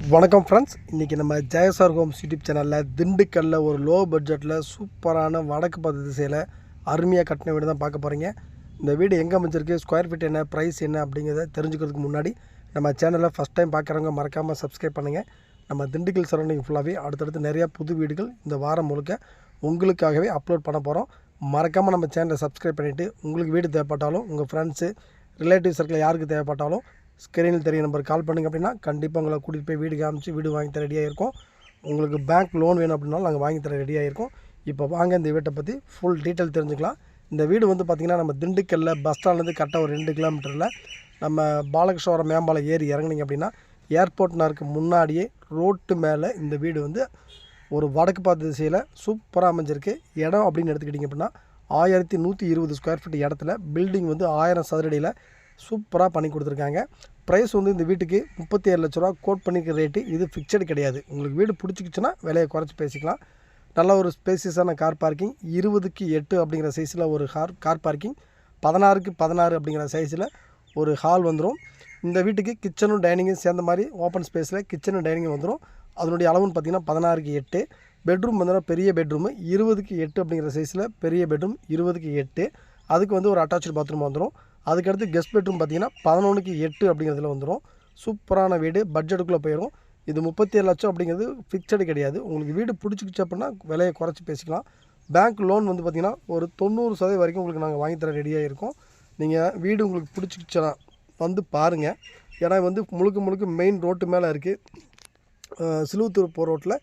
வணக்கம் ஃப்ரெண்ட்ஸ் இன்றைக்கி நம்ம ஜெயசார் ஹோம்ஸ் யூடியூப் சேனலில் திண்டுக்கல்லில் ஒரு லோ பட்ஜெட்டில் சூப்பரான வடக்கு பார்த்த திசையில் அருமையாக கட்டின வீடு தான் பார்க்க போகிறீங்க இந்த வீடு எங்கே அமைஞ்சிருக்கு ஸ்கொயர் ஃபீட் என்ன ப்ரைஸ் என்ன அப்படிங்கிறத தெரிஞ்சுக்கிறதுக்கு முன்னாடி நம்ம சேனலை ஃபஸ்ட் டைம் பார்க்குறவங்க மறக்காமல் சப்ஸ்கிரைப் பண்ணுங்கள் நம்ம திண்டுக்கல் சரௌண்டிங் ஃபுல்லாகவே அடுத்தடுத்து நிறையா புது வீடுகள் இந்த வாரம் முழுக்க உங்களுக்காகவே அப்லோட் பண்ண போகிறோம் மறக்காமல் நம்ம சேனலை சப்ஸ்கிரைப் பண்ணிவிட்டு உங்களுக்கு வீடு தேவைப்பட்டாலும் உங்கள் ஃப்ரெண்ட்ஸு ரிலேட்டிவ் சர்க்கிள் யாருக்கு தேவைப்பட்டாலும் ஸ்க்ரீனில் தெரிய நம்பர் கால் பண்ணுங்க அப்படின்னா கண்டிப்பாக உங்களை கூட்டிகிட்டு போய் வீடு காமிச்சு வீடு வாங்கி தர ரெடியாக இருக்கும் உங்களுக்கு பேங்க் லோன் வேணும் அப்படின்னாலும் நாங்கள் வாங்கி தர ரெடியாக இருக்கும் இப்போ வாங்க இந்த வீட்டை பற்றி ஃபுல் டீட்டெயில் தெரிஞ்சுக்கலாம். இந்த வீடு வந்து பார்த்திங்கன்னா நம்ம திண்டுக்கல்ல பஸ் ஸ்டாண்ட்லேருந்து கரெக்டாக ஒரு ரெண்டு கிலோமீட்டரில் நம்ம பாலகிருஷ்ணவரம் மேம்பாலம் ஏறி இறங்குனீங்க அப்படின்னா ஏர்போர்ட் நருக்கு முன்னாடியே ரோட்டு மேலே இந்த வீடு வந்து ஒரு வடக்கு பார்த்த திசையில் சூப்பராக அமைஞ்சிருக்கு. இடம் அப்படின்னு எடுத்துக்கிட்டிங்க அப்படின்னா ஆயிரத்தி நூற்றி இருபது ஸ்கொயர் ஃபீட் இடத்துல பில்டிங் வந்து ஆயிரம் சதுரடியில் சூப்பராக பண்ணி கொடுத்துருக்காங்க. ப்ரைஸ் வந்து இந்த வீட்டுக்கு முப்பத்தி ஏழு லட்ச ரூபா கோட் பண்ணிக்கிற ரேட்டு இது ஃபிக்சடு கிடையாது. உங்களுக்கு வீடு பிடிச்சிக்கிச்சுன்னா விலையை குறைச்சி பேசிக்கலாம். நல்ல ஒரு ஸ்பேசியஸான கார் பார்க்கிங் இருபதுக்கு எட்டு அப்படிங்கிற சைஸில் ஒரு கார் கார் பார்க்கிங் பதினாறுக்கு பதினாறு அப்படிங்கிற சைஸில் ஒரு ஹால் வந்துடும் இந்த வீட்டுக்கு கிச்சனும் டைனிங்கும் சேர்ந்த மாதிரி ஓப்பன் ஸ்பேஸில் கிச்சனும் டைனிங்கும் வந்துடும் அதனுடைய அளவுன்னு பார்த்தீங்கன்னா பதினாறுக்கு எட்டு. பெட்ரூம் வந்து பெரிய பெட்ரூமு இருபதுக்கு எட்டு அப்படிங்கிற சைஸில் பெரிய பெட்ரூம் இருபதுக்கு எட்டு. அதுக்கு வந்து ஒரு அட்டாச்சு பாத்ரூம் வந்துடும் அதுக்கடுத்து கெஸ்ட் பெட்ரூம் பார்த்தீங்கன்னா பதினொன்றுக்கு எட்டு அப்படிங்கிறதுல வந்துடும் சூப்பரான வீடு பட்ஜெட்டுக்குள்ளே போயிடும் இது முப்பத்தி ஏழு லட்சம் அப்படிங்கிறது ஃபிக்ஸடு கிடையாது. உங்களுக்கு வீடு பிடிச்சிக்கிச்சு அப்படின்னா விலையை குறைச்சி பேசிக்கலாம். பேங்க் லோன் வந்து பார்த்திங்கன்னா ஒரு தொண்ணூறு சதவீதம் வரைக்கும் உங்களுக்கு நாங்கள் வாங்கி தர ரெடியாக இருக்கோம். நீங்கள் வீடு உங்களுக்கு பிடிச்சிக்கிச்சுன்னா வந்து பாருங்கள் ஏன்னா வந்து முழுக்க முழுக்க மெயின் ரோட்டு மேலே இருக்குது சிலுவத்தூர் போகிற ரோட்டில்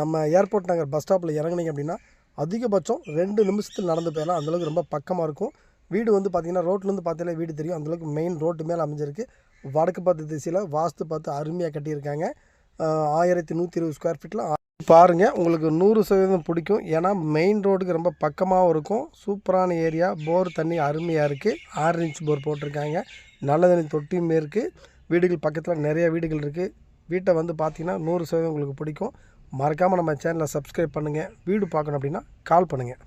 நம்ம ஏர்போர்ட் நகர் பஸ் ஸ்டாப்பில் இறங்குனீங்க அப்படின்னா அதிகபட்சம் ரெண்டு நிமிஷத்தில் நடந்து போயிடலாம். அந்தளவுக்கு ரொம்ப பக்கமாக இருக்கும். வீடு வந்து பார்த்திங்கன்னா ரோட்லேருந்து பார்த்தாலே வீடு தெரியும். அந்தளவுக்கு மெயின் ரோட்டு மேலே அமைஞ்சிருக்கு. வடக்கு பார்த்த திசையில் வாஸ்து பார்த்து அருமையாக கட்டியிருக்காங்க. ஆயிரத்தி நூற்றி இருபது ஸ்கொயர் ஃபீட்டில் பாருங்கள் உங்களுக்கு நூறு சதவீதம் பிடிக்கும். ஏன்னா மெயின் ரோடுக்கு ரொம்ப பக்கமாகவும் இருக்கும். சூப்பரான ஏரியா போர் தண்ணி அருமையாக இருக்குது ஆறு இன்ச் போர் போட்டிருக்காங்க. நல்ல தண்ணி தொட்டியுமே இருக்குது வீடுகள் பக்கத்தில் நிறைய வீடுகள் இருக்குது வீட்டை வந்து பார்த்தீங்கன்னா நூறு சதவீதம் உங்களுக்கு பிடிக்கும். மறக்காமல் நம்ம சேனலை சப்ஸ்கிரைப் பண்ணுங்கள் வீடு பார்க்கணும் அப்படின்னா கால் பண்ணுங்கள்